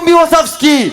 Miłosowski!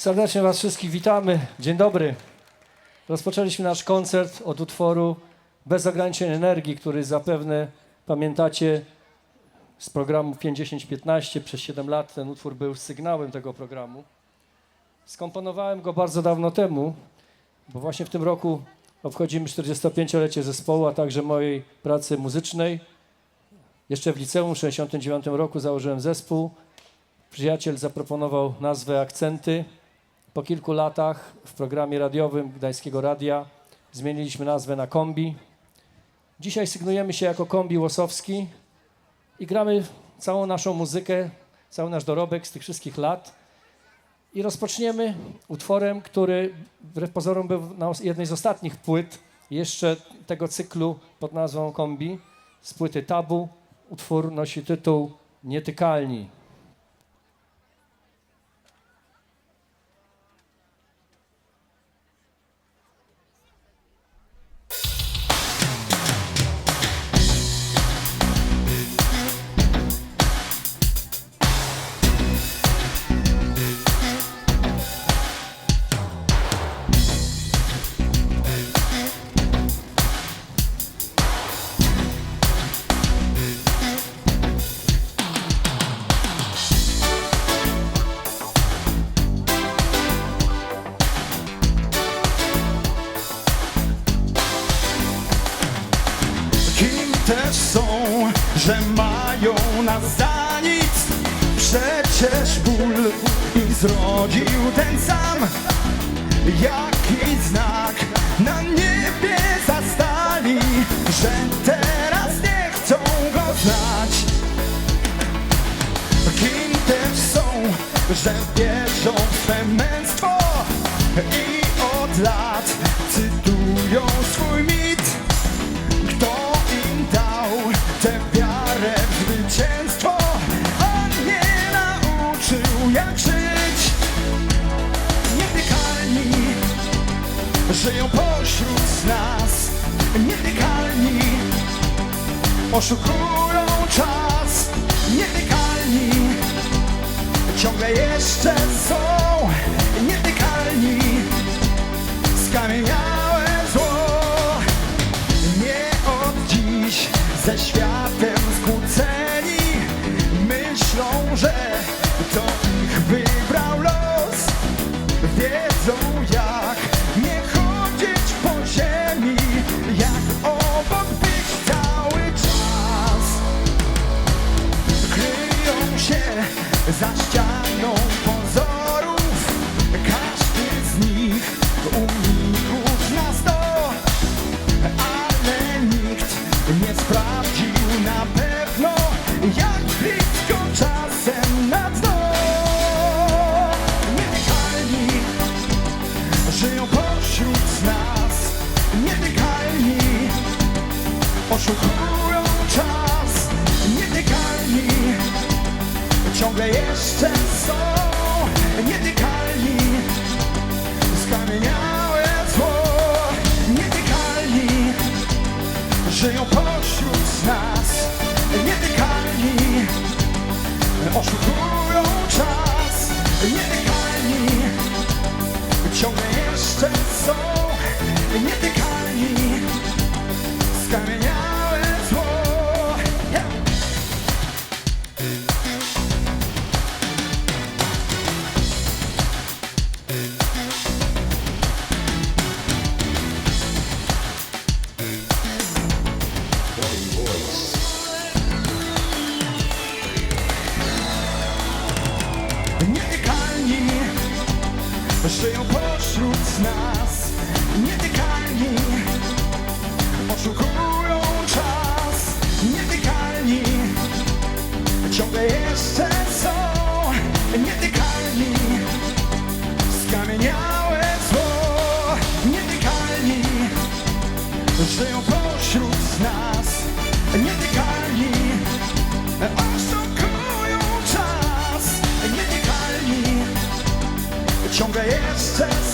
Serdecznie Was wszystkich witamy. Dzień dobry. Rozpoczęliśmy nasz koncert od utworu Bez ograniczeń energii, który zapewne pamiętacie z programu 50-15. Przez 7 lat ten utwór był sygnałem tego programu. Skomponowałem go bardzo dawno temu bo właśnie w tym roku obchodzimy 45-lecie zespołu, a także mojej pracy muzycznej. Jeszcze w liceum w 69 roku założyłem zespół. Przyjaciel zaproponował nazwę Akcenty. Po kilku latach w programie radiowym Gdańskiego Radia zmieniliśmy nazwę na Kombi. Dzisiaj sygnujemy się jako Kombi Łosowski i gramy całą naszą muzykę, cały nasz dorobek z tych wszystkich lat. I rozpoczniemy utworem, który wbrew pozorom był na jednej z ostatnich płyt jeszcze tego cyklu pod nazwą Kombi z płyty Tabu. Utwór nosi tytuł Nietykalni. Jaki znak na niebie zastali Że teraz nie chcą go znać. Kim też są, że wierzą w swe męstwo I od lat cytują swój mit żyją pośród nas Nietykalni. Oszukują czas Nietykalni. Ciągle jeszcze są Nietykalni. Skamieniałe zło. Nie od dziś ze światem żyją pośród nas. Nietykalni oszukują czas. Nietykalni ciągle jeszcze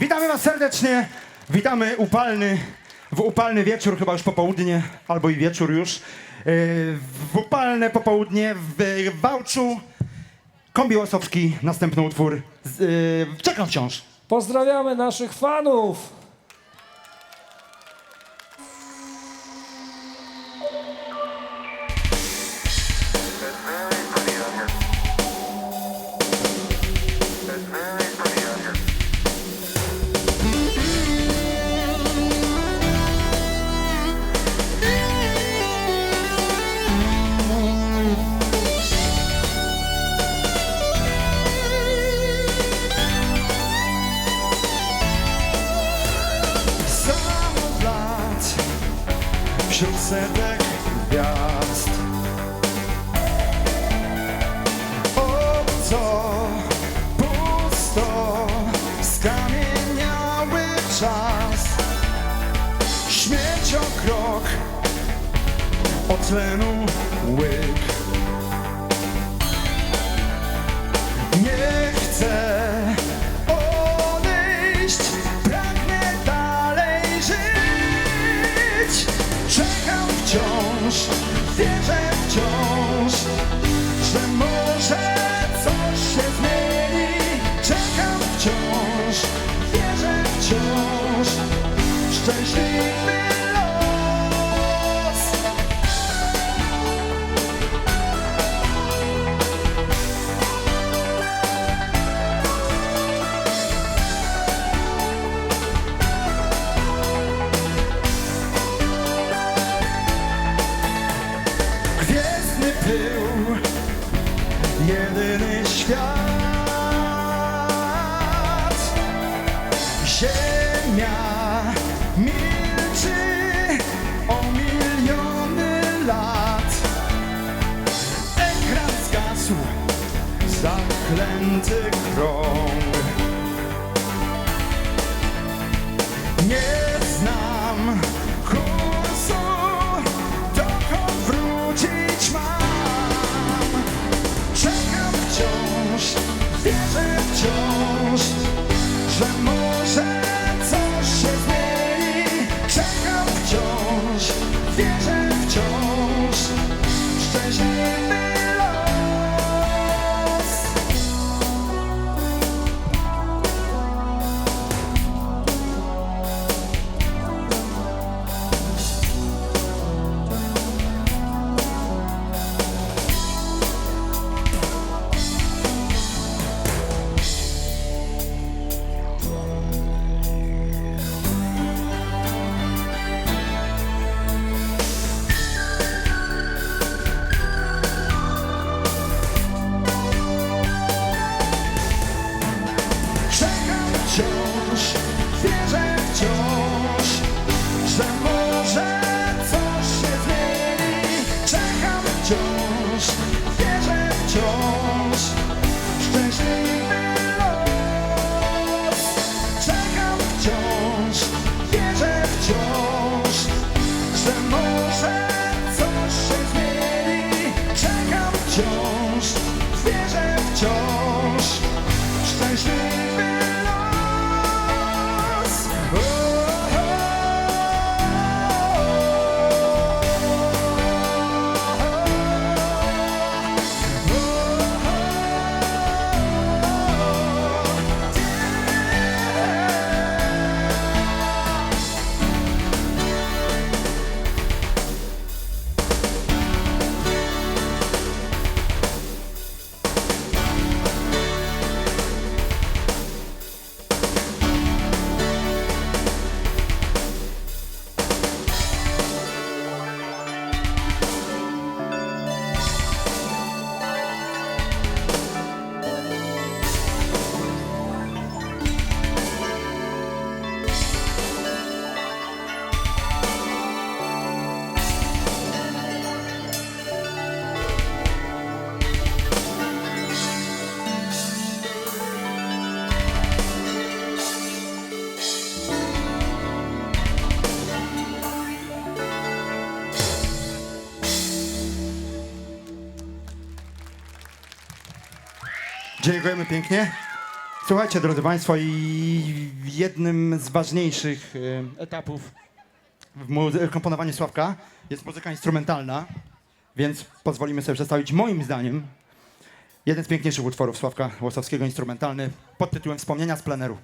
Witamy Was serdecznie. Witamy upalny, w upalny wieczór, chyba już popołudnie, albo i wieczór już. Yy, W upalne popołudnie w Wałczu. Kombi Łosowski, następny utwór. Yy, czekam wciąż. Pozdrawiamy naszych fanów! Setek gwiazd. Obco, pusto, skamieniały czas. Śmieciokrok, otlenu łyk. Nie chcę Czekam Dziękujemy pięknie. Słuchajcie, drodzy Państwo, i jednym z ważniejszych e, etapów w komponowaniu Sławka jest muzyka instrumentalna, więc pozwolimy sobie przedstawić moim zdaniem jeden z piękniejszych utworów Sławka Łosowskiego, instrumentalny, pod tytułem Wspomnienia z pleneru.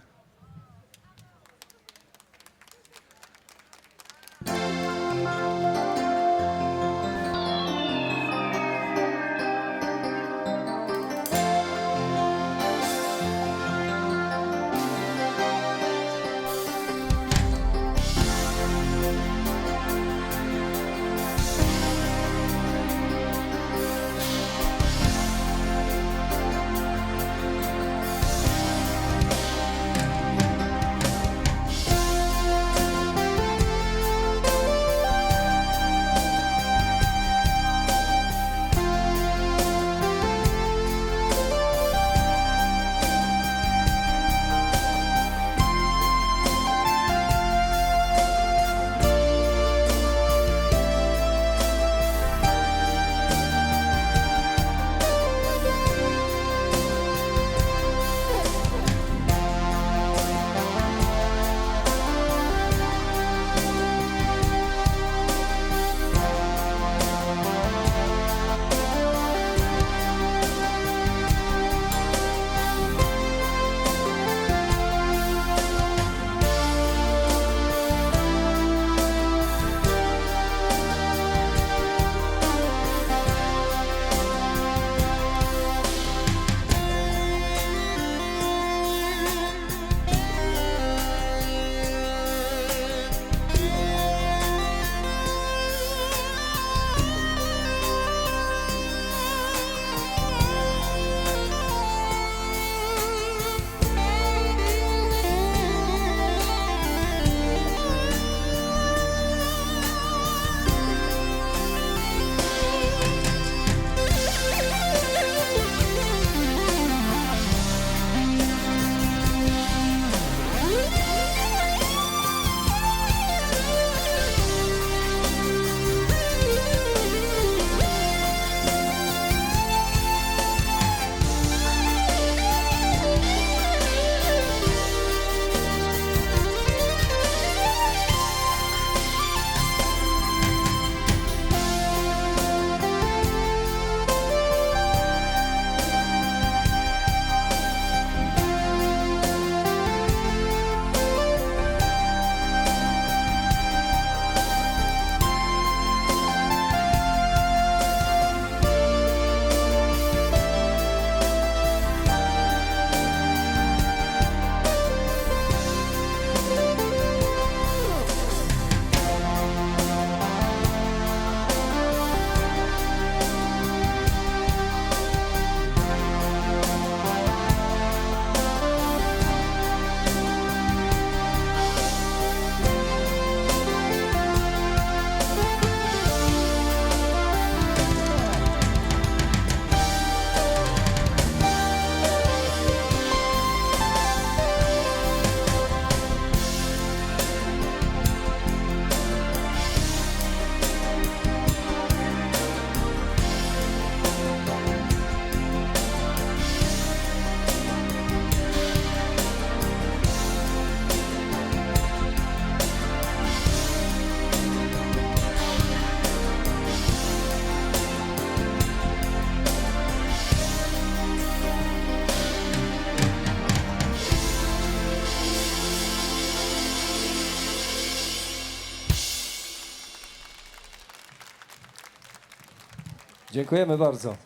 Dziękujemy bardzo.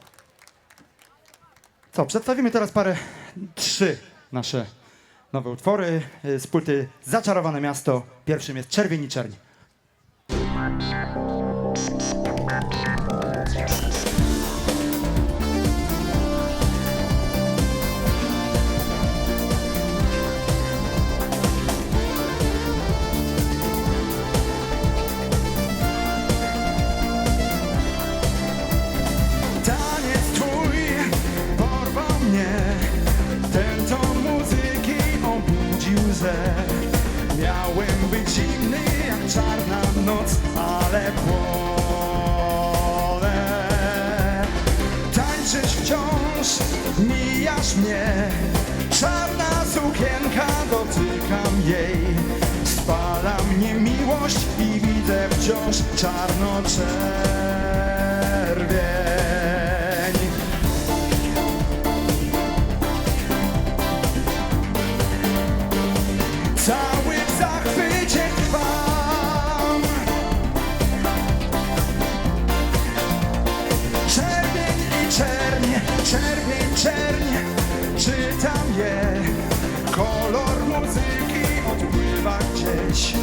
Co, przedstawimy teraz parę, trzy nasze nowe utwory y, z płyty Zaczarowane Miasto. Pierwszym jest Czerwień i Czerń. zimny jak czarna noc, ale płonę. Tańczysz wciąż, mijasz mnie, czarna sukienka, dotykam jej. Spala mnie miłość i widzę wciąż czarnoczerń. Kolor muzyki odpływa gdzieś.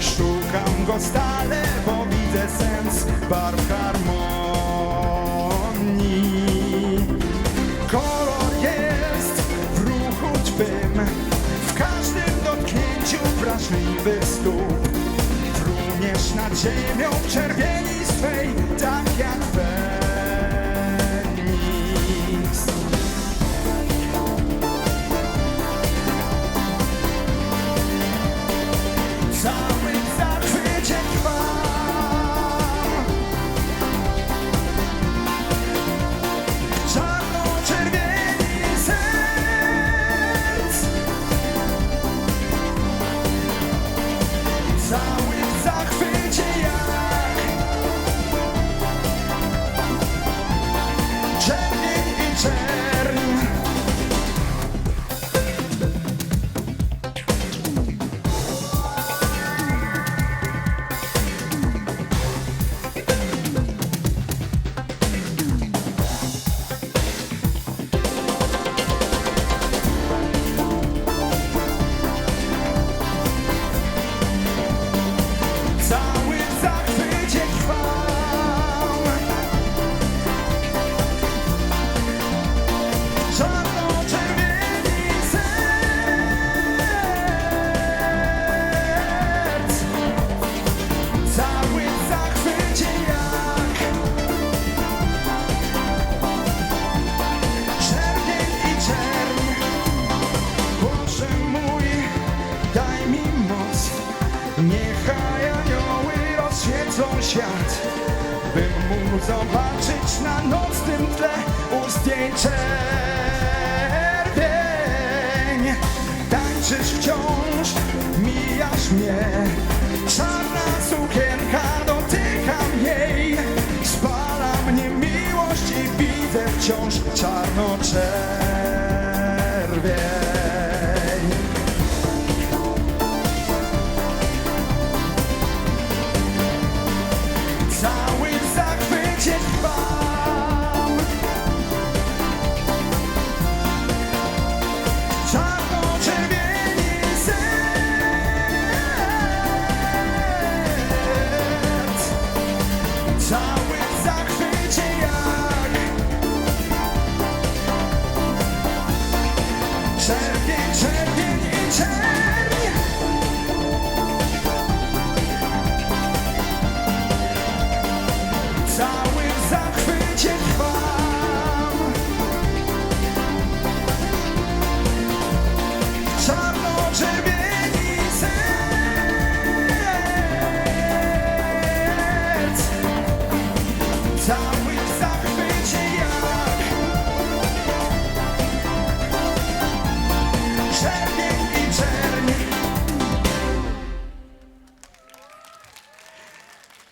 Szukam go stale, bo widzę sens barw harmonii. Kolor jest w ruchu twym W każdym dotknięciu wrażliwy stóp. Również nad ziemią czerwieni swej, tak jak we sorry.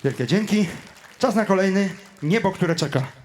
Wielkie dzięki. Czas na kolejny niebo, które czeka.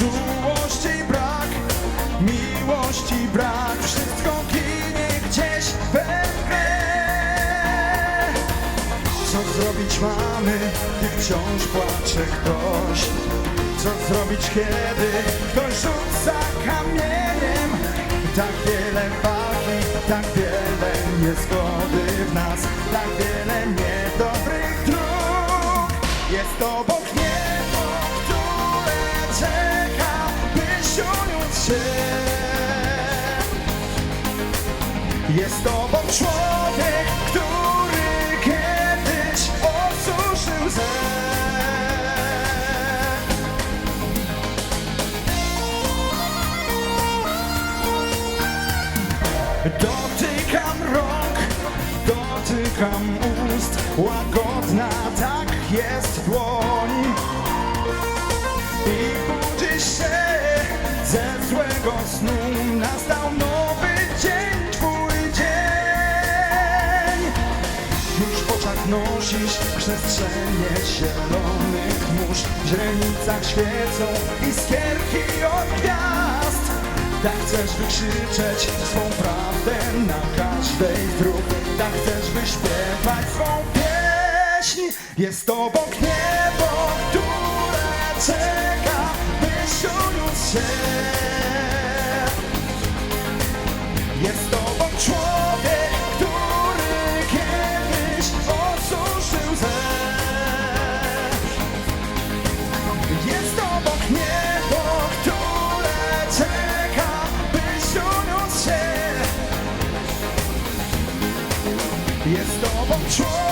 Czułości brak, miłości brak Wszystko ginie gdzieś we mnie. Co zrobić mamy, gdy wciąż płacze ktoś. Co zrobić, kiedy ktoś rzuca kamieniem? Tak wiele walki, tak wiele niezgody w nas Tak wiele niedobrych dróg. Jest to się. Jest obok człowiek, który kiedyś osuszył łzę. Dotykam rąk, dotykam ust, łagodna tak jest dłoń. Złego snu, nastał nowy dzień, twój dzień. Już w oczach nosisz przestrzenie zielonych mórz. W źrenicach świecą iskierki od gwiazd. Tak chcesz wykrzyczeć swą prawdę na każdej dróg. Tak chcesz wyśpiewać swą pieśń. Jest obok niebo, które czeka, by się jest tobą człowiek, który kiedyś osuszył ze. Jest obok niebo, które czeka, byś uniósł się. Człowiek.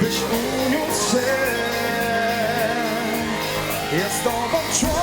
byś uniósł się. Jest ja tobą człowiek.